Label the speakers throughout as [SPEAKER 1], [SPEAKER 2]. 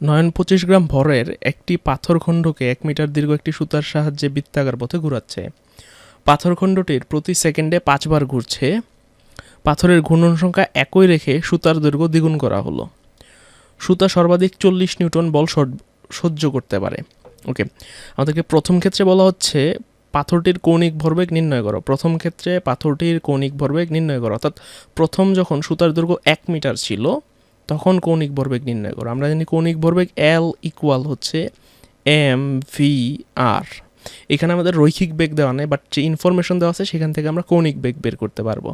[SPEAKER 1] নয়ন পঁচিশ গ্রাম ভরের একটি পাথরখণ্ডকে এক মিটার দীর্ঘ একটি সুতার সাহায্যে বৃত্তাকার পথে ঘোরাচ্ছে। পাথরখণ্ডটির প্রতি সেকেন্ডে পাঁচবার ঘুরছে। পাথরের ঘূর্ণন সংখ্যা একই রেখে সুতার দৈর্ঘ্য দ্বিগুণ করা হলো। সুতা সর্বাধিক চল্লিশ নিউটন বল সহ্য করতে পারে। ওকে, আমাদেরকে প্রথম ক্ষেত্রে বলা হচ্ছে পাথরটির কৌণিক ভরবেগ নির্ণয় করো। প্রথম ক্ষেত্রে পাথরটির কৌণিক ভরবেগ নির্ণয় করো। অর্থাৎ প্রথম যখন সুতার দৈর্ঘ্য এক মিটার ছিল তখন কৌণিক ভরবেগ নির্ণয় করো। আমরা জানি কৌণিক ভরবেগ এল ইকুয়াল হচ্ছে এম ভি আর এখানে আমাদের রৈখিক বেগ দেওয়া নেই বাট যে ইনফরমেশন দেওয়া আছে সেখান থেকে আমরা কৌণিক বেগ বের করতে পারব।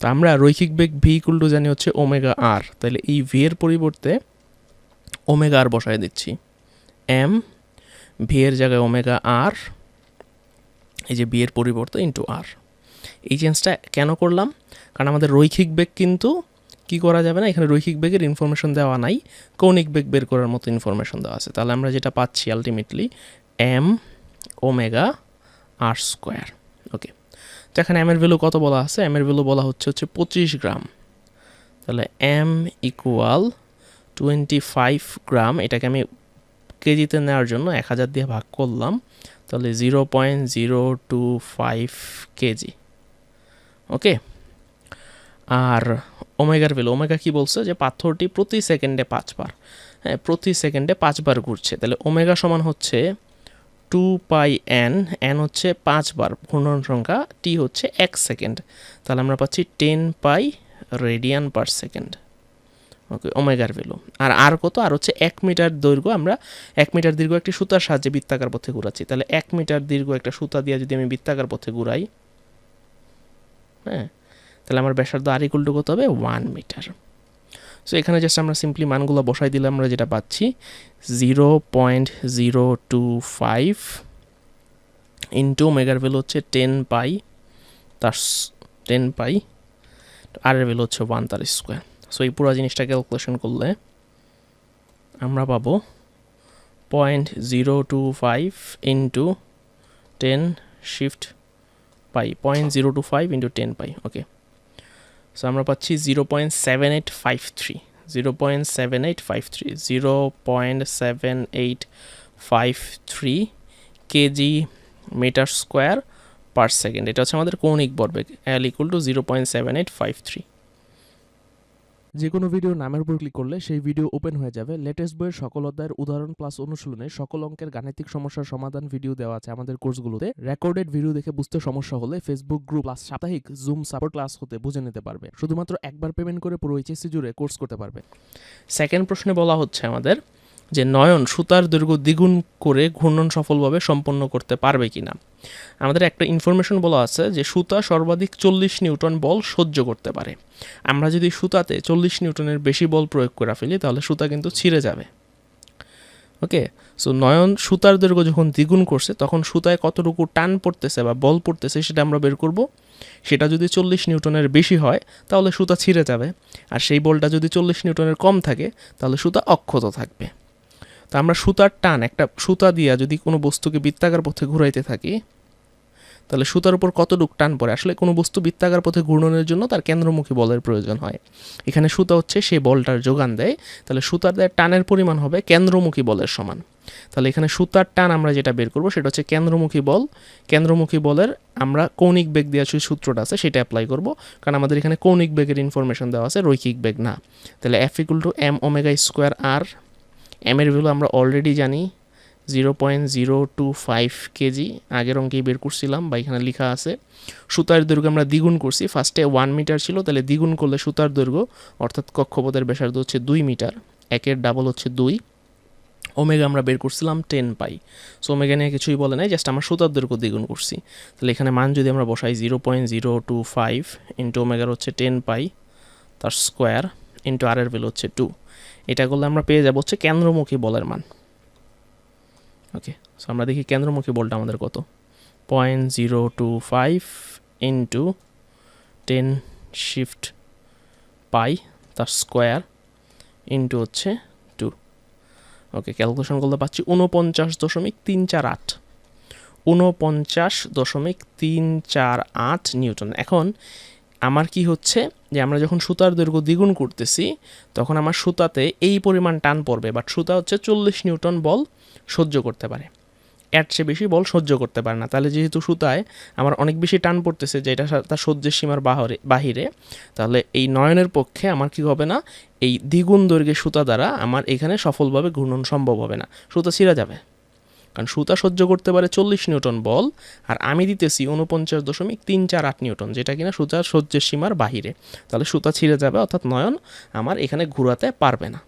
[SPEAKER 1] তো আমরা রৈখিক বেগ ভি ইকুয়াল টু জানি হচ্ছে ওমেগা আর তাহলে এই ভি এর পরিবর্তে ওমেগা আর বসায় দিচ্ছি। এম ভি এর জায়গায় ওমেগা আর এই যে বি এর পরিবর্তে ইন্টু আর এই চেঞ্জটা কেন করলাম? কারণ আমাদের রৈখিক বেগ কিন্তু কি করা যাবে না? এখানে রৈখিক বেগের ইনফরমেশন দেওয়া নাই। কৌণিক বেগ বের করার মতো ইনফরমেশন দেওয়া আছে। তাহলে আমরা যেটা পাচ্ছি ultimately M omega R square okay তো এখানে এম এর ভ্যালু কত বলা আছে? এম এর ভ্যালু বলা হচ্ছে হচ্ছে পঁচিশ গ্রাম। তাহলে M equal twenty five gram. এটাকে আমি কেজিতে নেওয়ার জন্য এক হাজার দিয়ে ভাগ করলাম। তাহলে zero point zero two five KG. Okay আর ওমেগার ভ্যালু ওমেগা কি বলছে? যে পাথরটি প্রতি সেকেন্ডে পাঁচবার হ্যাঁ প্রতি সেকেন্ডে পাঁচবার ঘুরছে। তাহলে ওমেগা সমান হচ্ছে টু পাই এন এন হচ্ছে পাঁচবার, ঘূর্ণন সংখ্যা টি হচ্ছে এক সেকেন্ড। তাহলে আমরা পাচ্ছি ten pi radian per second. Okay, ওমেগার value আর আর কত? আর হচ্ছে এক মিটার দৈর্ঘ্য। আমরা এক মিটার দীর্ঘ একটি সুতার সাহায্যে বৃত্তাকার পথে ঘুরাচ্ছি। তাহলে এক মিটার দীর্ঘ একটা সুতা দিয়ে যদি আমি বৃত্তাকার পথে ঘুরাই হ্যাঁ তাহলে আমার ব্যাসার্ধ আর ইকুয়াল টু কত হবে? ওয়ান মিটার সো এখানে জাস্ট আমরা সিম্পলি মানগুলো বসাই দিলে আমরা যেটা পাচ্ছি zero point zero two five into মেগার value হচ্ছে টেন পাই তার টেন পাই আর ভ্যালু হচ্ছে ওয়ান তার স্কোয়ার সো এই পুরো জিনিসটা ক্যালকুলেশন করলে আমরা পাবো point zero two five into ten shift pi point zero two five into ten pi okay so আমরা পাচ্ছি zero point seven eight five three zero point seven eight five three zero point seven eight five three kg metre square per second এটা হচ্ছে আমাদের কৌণিক বর্বেগ L equal to zero point seven eight five three
[SPEAKER 2] যে কোনো video নামের উপর click করলে সেই ভিডিও ওপেন হয়ে যাবে। লেটেস্ট বইয়ের সকল অধ্যায়ের উদাহরণ প্লাস অনুশীলনে সকল অঙ্কের গাণিতিক সমস্যার সমাধান ভিডিও দেওয়া আছে আমাদের কোর্সগুলোতে রেকর্ডেড ভিডিও দেখে বুঝতে সমস্যা হলে ফেসবুক গ্রুপ প্লাস সাপ্তাহিক জুম সাপোর্ট ক্লাস হতে বুঝে নিতে পারবে। শুধুমাত্র একবার পেমেন্ট করে পুরো এইচএসসি জুড়ে কোর্স করতে পারবে।
[SPEAKER 1] সেকেন্ড প্রশ্নে বলা হচ্ছে আমাদের যে নয়ন সুতার দৈর্ঘ্য দ্বিগুণ করে ঘূর্ণন সফলভাবে সম্পন্ন করতে পারবে কিনা। আমাদের একটা ইনফরমেশন বলা আছে যে সুতা সর্বাধিক চল্লিশ নিউটন বল সহ্য করতে পারে। আমরা যদি সুতাতে চল্লিশ নিউটনের বেশি বল প্রয়োগ করে ফেলি, তাহলে সুতা কিন্তু ছিঁড়ে যাবে। ওকে? সো নয়ন সুতার দৈর্ঘ্য যখন দ্বিগুণ করছে, তখন সুতায় কতটুকু টান পড়তেছে বা বল পড়তেছে সেটা আমরা বের করব। সেটা যদি চল্লিশ নিউটনের বেশি হয়, তাহলে সুতা ছিঁড়ে যাবে। আর সেই বলটা যদি চল্লিশ নিউটনের কম থাকে, তাহলে সুতা অক্ষত থাকবে। তা আমরা সুতার টান, একটা সুতা দিয়া যদি কোনো বস্তুকে বৃত্তাকার পথে ঘুরাইতে থাকি, তাহলে সুতার উপর কতটুক টান পড়ে? আসলে কোনো বস্তু বৃত্তাকার পথে ঘূর্ণনের জন্য তার কেন্দ্রমুখী বলের প্রয়োজন হয়। এখানে সুতা হচ্ছে সেই বলটার যোগান দেয়। তাহলে সুতার দেয়, টানের পরিমাণ হবে কেন্দ্রমুখী বলের সমান। তাহলে এখানে সুতার টান আমরা যেটা বের করব, সেটা হচ্ছে কেন্দ্রমুখী বল। কেন্দ্রমুখী বলের আমরা কৌণিক বেগ দেওয়া যে সূত্রটা আছে, সেটা অ্যাপ্লাই করব। কারণ আমাদের এখানে কৌণিক বেগের ইনফরমেশন দেওয়া আছে, রৈখিক বেগ না। তাহলে F equal to M omega square R M এর ভ্যালু আমরা অলরেডি জানি zero point zero two five kg. আগের অঙ্কেই বের করছিলাম, বা এখানে লেখা আছে, সুতার দৈর্ঘ্য আমরা দ্বিগুণ করছি। ফার্স্টে ওয়ান মিটার ছিল, তাহলে দ্বিগুণ করলে সুতার দৈর্ঘ্য, অর্থাৎ কক্ষপথের ব্যাসার্ধ হচ্ছে দুই মিটার একের ডাবল হচ্ছে দুই। ওমেগা আমরা বের করছিলাম টেন পাই সো ওমেগা নিয়ে কিছুই বলে নাই জাস্ট আমরা সুতার দৈর্ঘ্য দ্বিগুণ করছি। তাহলে এখানে মান যদি আমরা বসাই zero point zero two five into ওমেগার হচ্ছে টেন পাই তার স্কোয়ার ইন্টু আর এর ভ্যালু হচ্ছে টু এটা করলে আমরা পেয়ে যাব হচ্ছে কেন্দ্রমুখী বলের মান। ওকে সো আমরা দেখি কেন্দ্রমুখী বলটা আমাদের কত? Point zero two five into ten shift pi তার স্কোয়ার ইন্টু হচ্ছে টু ওকে ক্যালকুলেশন করলে পাচ্ছি উনপঞ্চাশ দশমিক তিন চার আট। উনপঞ্চাশ দশমিক তিন চার আট নিউটন। এখন আমার কি হচ্ছে যে আমরা যখন সুতার দৈর্ঘ্য দ্বিগুণ করতেছি, তখন আমার সুতাতে এই পরিমাণ টান পড়বে বাট সুতা হচ্ছে চল্লিশ নিউটন বল সহ্য করতে পারে। এর চেয়ে বেশি বল সহ্য করতে পারে না। তাহলে যেহেতু সুতায় আমার অনেক বেশি টান পড়তেছে যেটা তার সহ্যের সীমার বাহরে বাহিরে, তাহলে এই নয়নের পক্ষে আমার কি হবে না? এই দ্বিগুণ দৈর্ঘ্যের সুতা দ্বারা আমার এখানে সফলভাবে ঘূর্ণন সম্ভব হবে না। সুতা ছিঁড়া যাবে। কারণ সুতা সহ্য করতে পারে চল্লিশ নিউটন বল, আর আমি দিতেছি উনপঞ্চাশ দশমিক তিন চার আট নিউটন, যেটা কিনা সুতার সহ্যের সীমার বাহিরে। তাহলে সুতা ছিঁড়ে যাবে, অর্থাৎ নয়ন আমার এখানে ঘুরাতে পারবে না।